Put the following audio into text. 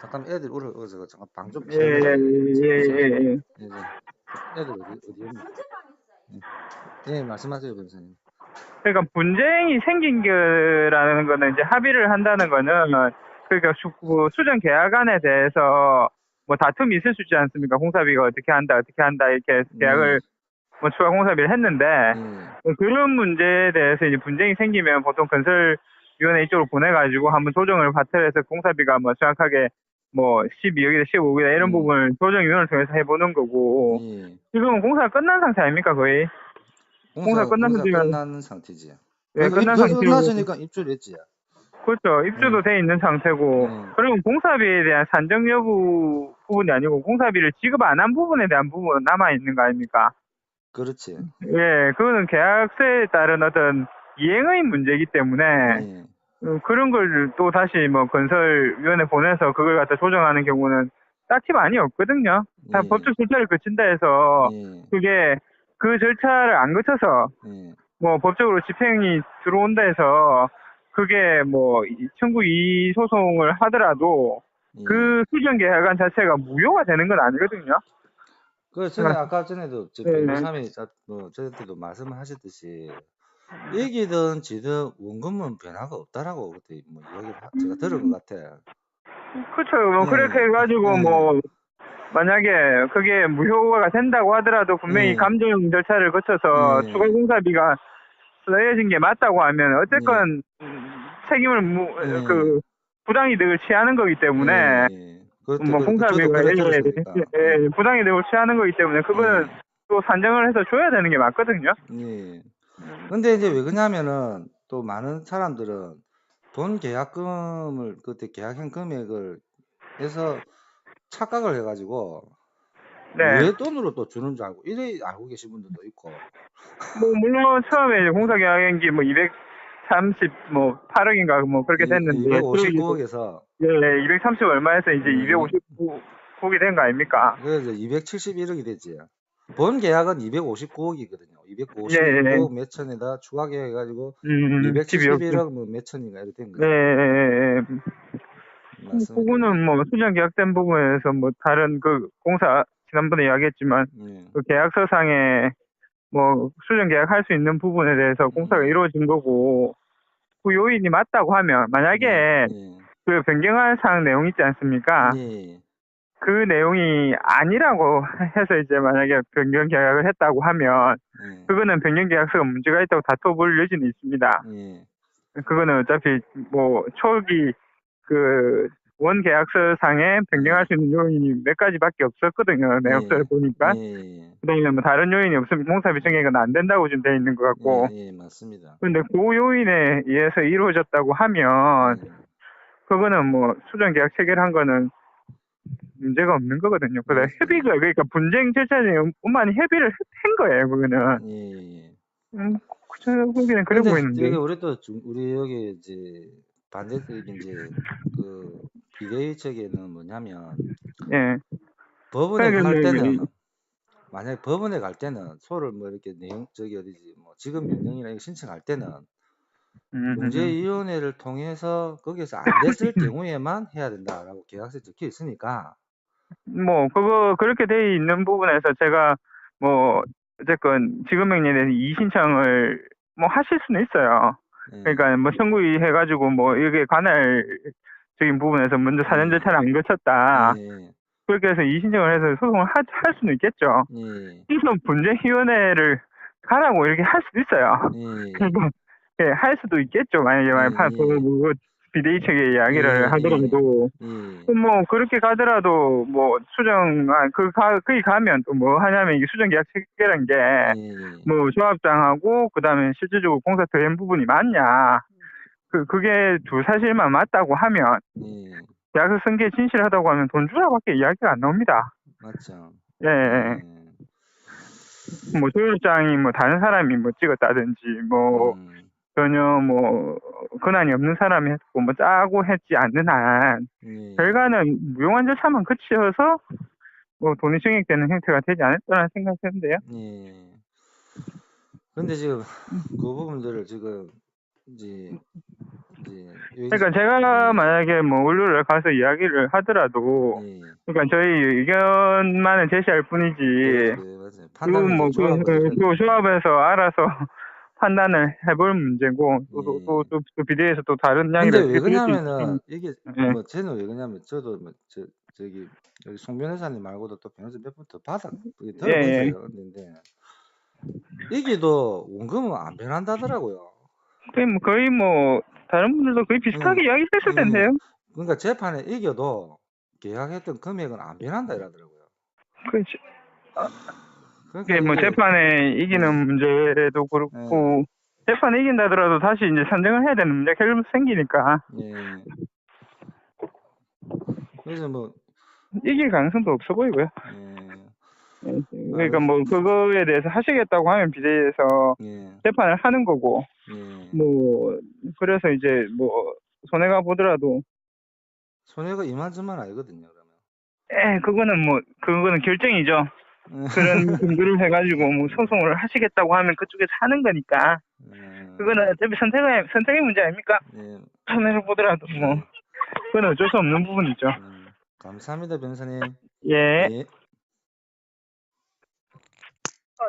잠깐 애들 울어 어서 잠깐 방 좀 예, 예, 예, 예, 예. 애들 어디 어디였나? 예, 예, 말씀하세요 변호사님. 그러니까 분쟁이 생긴 거라는 거는 이제 합의를 한다는 거는 그러니까 수, 그 수정 계약안에 대해서 뭐 다툼이 있을 수 있지 않습니까? 공사비가 어떻게 한다, 어떻게 한다 이렇게 계약을 뭐 추가 공사비를 했는데 예, 뭐 그런 문제에 대해서 이제 분쟁이 생기면 보통 건설 위원회 이쪽으로 보내가지고 한번 조정을 바틀해서 공사비가 뭐 정확하게 뭐 12억이다, 15억이다 이런 음. 부분을 조정위원회를 통해서 해보는 거고 예. 지금은 공사가 끝난 상태 아닙니까 거의? 공사 공사 끝난 상태지. 네, 끝난 상태고 끝났으니까 입주했지. 그렇죠. 입주도 음. 돼 있는 상태고 음. 그리고 공사비에 대한 산정 여부 부분이 아니고 공사비를 지급 안 한 부분에 대한 부분은 남아 있는 거 아닙니까? 그렇지. 예, 그거는 계약서에 따른 어떤 이행의 문제이기 때문에 예. 어, 그런 걸 또 다시 뭐 건설위원회 보내서 그걸 갖다 조정하는 경우는 딱히 많이 없거든요. 다 예. 법적 절차를 거친다 해서 예. 그게 그 절차를 안 거쳐서 예. 뭐 법적으로 집행이 들어온다 해서 그게 뭐 이- 청구 이의 소송을 하더라도 예. 그 수정 계약안 자체가 무효가 되는 건 아니거든요. 그 전에 아까 전에도 저 네, 네. 변호사님이 자- 뭐 저한테도 말씀하셨듯이 얘기든 지든 원금은 변화가 없다라고 그때 뭐 이야기를 하- 제가 들은 것 같아. 그렇죠. 뭐 네. 그렇게 해가지고 네. 뭐 만약에 그게 무효가 된다고 하더라도 분명히 네. 감정 절차를 거쳐서 네. 추가 공사비가 써야진 게 맞다고 하면 어쨌건 음, 책임을 무, 네. 그 부당이득을 취하는 거기 때문에 예, 예. 그것도 뭐 그- 공사비가 예, 들었으니까. 예, 부당이득을 취하는 거기 때문에 그거는 또 산정을 해서 줘야 되는 게 맞거든요. 예. 근데 이제 왜 그러냐면은 또 많은 사람들은 돈 계약금을 그때 계약한 금액을 해서 착각을 해가지고 네. 왜 돈으로 또 주는 줄 알고 이래 알고 계신 분들도 있고 뭐 물론 처음에 이제 공사 계약액이 뭐 230, 뭐 8억인가 뭐 그렇게 됐는데 259억에서 예, 230 얼마에서 이제 음. 259억이 된 거 아닙니까? 그래서 271억이 됐지. 본 계약은 259억이거든요. 259억 예, 예. 몇 천에다 추가 계약해가지고 음, 271억 뭐 몇 천인가 이렇게 된 네. 예, 예, 예. 맞습니다. 그거는 뭐 수정 계약된 부분에서 뭐 다른 그 공사 지난번에 이야기했지만 예. 그 계약서상에 뭐 수정 계약할 수 있는 부분에 대해서 공사가 음. 이루어진 거고 그 요인이 맞다고 하면 만약에 예. 그 변경할 사항 내용 있지 않습니까? 예. 그 내용이 아니라고 해서 이제 만약에 변경 계약을 했다고 하면 예. 그거는 변경 계약서가 문제가 있다고 다퉈볼 여지는 있습니다. 예. 그거는 어차피 뭐 초기 그 원 계약서 상에 변경할 수 있는 요인이 몇 가지밖에 없었거든요. 내역서를 보니까. 예. 그다음에 뭐 다른 요인이 없으면 공사비 정액은 안 된다고 지금 돼 있는 것 같고. 예, 예, 맞습니다. 근데 그 요인에 의해서 이루어졌다고 하면 예. 그거는 뭐 수정 계약 체결한 거는 문제가 없는 거거든요. 그다 맞습니다. 협의가 그러니까 분쟁 엄마니 협의를 한 거예요. 그거는. 예, 예. 음, 저 보기에는 그래 근데 보이는데. 여기 우리 또 중- 우리 여기 이제 반대쪽 이제 그 비대위 측에는 뭐냐면 예. 법원에 그러니까 갈뭐 때는 이- 만약에 법원에 갈 때는 소를 뭐 이렇게 내용 저기 어디지 뭐 지급 명령이나 이거 신청할 때는 음, 중재위원회를 통해서 거기서 안 됐을 경우에만 해야 된다라고 계약서에 적혀 있으니까 뭐 그거 그렇게 돼 있는 부분에서 제가 뭐 어쨌건 지급명령에 대해서 이의 신청을 뭐 하실 수는 있어요. 예. 그러니까 뭐 청구이 해가지고 뭐 이게 관할적인 부분에서 먼저 사전 절차를 안 거쳤다. 예, 그렇게 해서 이의 신청을 해서 소송을 하, 할 수는 있겠죠. 예, 그래서 분쟁위원회를 가라고 이렇게 할 수도 있어요. 예, 그러니까 예, 할 수도 있겠죠. 만약에 만약 예, 파- 예. 그 뭐, 비대위 측의 이야기를 예, 하더라도 예, 뭐 그렇게 가더라도 뭐 수정 아그 거기 가면 또 뭐 하냐면 이게 수정 계약 체결한 게 예, 뭐 조합장하고 그다음에 실질적으로 공사 더한 부분이 맞냐? 그 그게 두 사실만 맞다고 하면 예, 계약서 승계 진실하다고 하면 돈 주라밖에 이야기가 안 나옵니다. 맞죠. 예, 예, 뭐 조합장이 뭐 다른 사람이 뭐 찍었다든지 뭐 음, 전혀 뭐 근한이 없는 사람이 했고 뭐 짜고 했지 않는 한 예, 결과는 무용한 절차만 거치어서 뭐 돈이 증액되는 형태가 되지 않을까라는 생각이 드는데요. 예. 근데 지금 그 부분들을 지금 이제 이제 그러니까 제가 만약에 뭐 원료를 가서 이야기를 하더라도 예. 그러니까 저희 의견만을 제시할 뿐이지 네, 네, 맞아요. 그 뭐 그, 그, 그 조합에서 알아서 판단을 해볼 문제고 예. 또또 또 비대에서 또 다른 근데 이야기를 왜 해줄 수 그러냐면은 있- 이게 예. 뭐 쟤는 왜 그러냐면 저도 뭐 저 저기 여기 송 변호사님 말고도 또 변호사 몇번더 받아 예, 들어봤어요. 근데 이게도 원금은 안 변한다더라고요. 거의 뭐, 거의 뭐 다른 분들도 거의 비슷하게 음. 이야기 했을 음. 텐데요. 그러니까 재판에 이겨도 계약했던 금액은 안 변한다 이러더라고요. 그렇지. 그러니까 뭐 재판에 이기는 음. 문제도 그렇고 재판에 이긴다더라도 다시 이제 선정을 해야 되는 문제가 결국 생기니까 예. 그래서 뭐 이길 가능성도 없어 보이고요. 예. 그러니까 뭐 그거에 대해서 하시겠다고 하면 비대에서 예. 재판을 하는 거고 예. 뭐 그래서 이제 뭐 손해가 보더라도 손해가 이만저만 아니거든요. 그러면. 에 그거는 뭐 그거는 결정이죠. 그런 분들을 해가지고 뭐 소송을 하시겠다고 하면 그쪽에서 하는 거니까 음. 그거는 어차피 선택의 선택의 문제 아닙니까? 네. 예. 판례를 보더라도 뭐 그건 어쩔 수 없는 부분이죠. 음. 감사합니다 변사님. 예. 예. 아,